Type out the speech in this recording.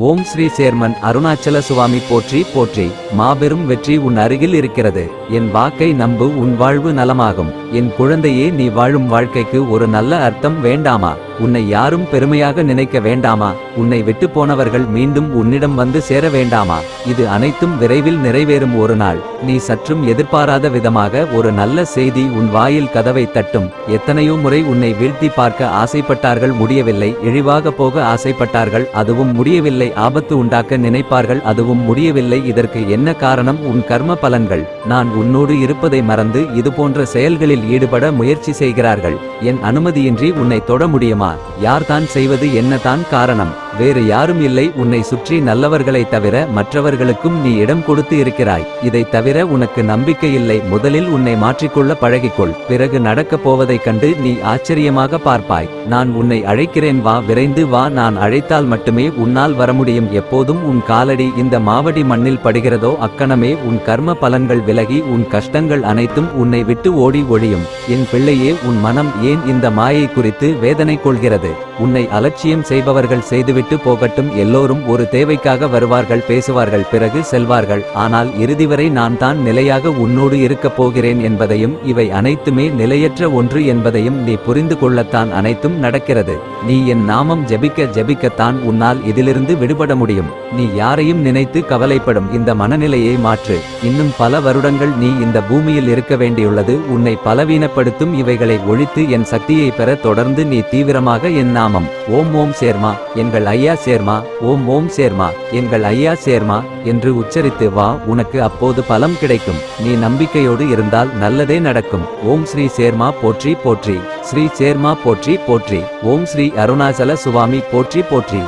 ஓம் Sri chairman Arunachala Swami போற்றி போற்றி. மாபெரும் வெற்றி உன் அருகில் இருக்கிறது. என் வாக்கை நம்பு உன் வாழ்வு நலமாகும். என் குழந்தையே நீ வாழும் வாழ்க்கைக்கு ஒரு நல்ல அர்த்தம் வேண்டாமா? உன்னை யாரும் பெருமையாக நினைக்க வேண்டாமா? உன்னை விட்டு போனவர்கள் மீண்டும் உன்னிடம் வந்து சேர வேண்டாமா? இது அனைத்தும் விரைவில் நிறைவேறும் ஒரு நாள். நீ சற்றும் எதிர்பாராத விதமாக ஒரு நல்ல செய்தி உன் வாயில் கதவை தட்டும். எத்தனையோ முறை உன்னை வீழ்த்தி பார்க்க ஆசைப்பட்டார்கள் முடியவில்லை. இழிவாக போக ஆசைப்பட்டார்கள் அதுவும் முடியவில்லை. ஆபத்து உண்டாக்க நினைப்பார்கள் அதுவும் முடியவில்லை. இதற்கு என்ன காரணம்? உன் கர்ம பலன்கள். நான் உன்னோடு இருப்பதை மறந்து இதுபோன்ற செயல்களில் ஈடுபட முயற்சி செய்கிறார்கள். என் அனுமதியின்றி உன்னை தொட முடியுமா? யார்தான் செய்வது என்னதான் காரணம்? வேறு யாரும் இல்லை. உன்னை சுற்றி நல்லவர்களை தவிர மற்றவர்களுக்கும் நீ இடம் கொடுத்து இருக்கிறாய். இதை தவிர உனக்கு நம்பிக்கை இல்லை. முதலில் உன்னை மாற்றிக்கொள்ள பழகிக்கொள். பிறகு நடக்கப் போவதைக் கண்டு நீ ஆச்சரியமாக பார்ப்பாய். நான் உன்னை அழைக்கிறேன். வா விரைந்து வா. நான் அழைத்தால் மட்டுமே உன்னால் வர முடியும். எப்போதும் உன் காலடி இந்த மாவடி மண்ணில் படுகிறதோ அக்கணமே உன் கர்ம பலன்கள் விலகி உன் கஷ்டங்கள் அனைத்தும் உன்னை விட்டு ஓடி தெரியும். என் பிள்ளையே உன் மனம் ஏன் இந்த மாயை குறித்து வேதனை கொள்கிறது? உன்னை அலட்சியம் செய்பவர்கள் செய்துவிட்டு போகட்டும் எல்லோரும் ஒரு தேவைக்காக வருவார்கள் பேசுவார்கள் பிறகு செல்வார்கள். ஆனால் இறுதி வரை நான் தான் நிலையாக உன்னோடு இருக்கப் போகிறேன் என்பதையும் இவை அனைத்துமே நிலையற்ற ஒன்று என்பதையும் நீ புரிந்து கொள்ளத்தான் அனைத்தும் நடக்கிறது. நீ என் நாமம் ஜெபிக்க ஜெபிக்கத்தான் உன்னால் இதிலிருந்து விடுபட முடியும். நீ யாரையும் நினைத்து கவலைப்படும் இந்த மனநிலையை மாற்று. இன்னும் பல வருடங்கள் நீ இந்த பூமியில் இருக்க வேண்டியுள்ளது. உன்னை பலவீனப்படுத்தும் இவைகளை ஒழித்து என் சக்தியை பெற தொடர்ந்து நீ தீவிரமாக என் நாமம். ஓம் ஓம் சேர்மா எங்கள் ஐயா சேர்மா ஓம் ஓம் சேர்மா எங்கள் ஐயா சேர்மா என்று உச்சரித்து வா உனக்கு அப்போது பலம் கிடைக்கும். நீ நம்பிக்கையோடு இருந்தால் நல்லதே நடக்கும். ஓம் ஸ்ரீ சேர்மா போற்றி போற்றி. ஸ்ரீ சேர்மா போற்றி போற்றி. ஓம் ஸ்ரீ அருணாச்சல சுவாமி போற்றி போற்றி.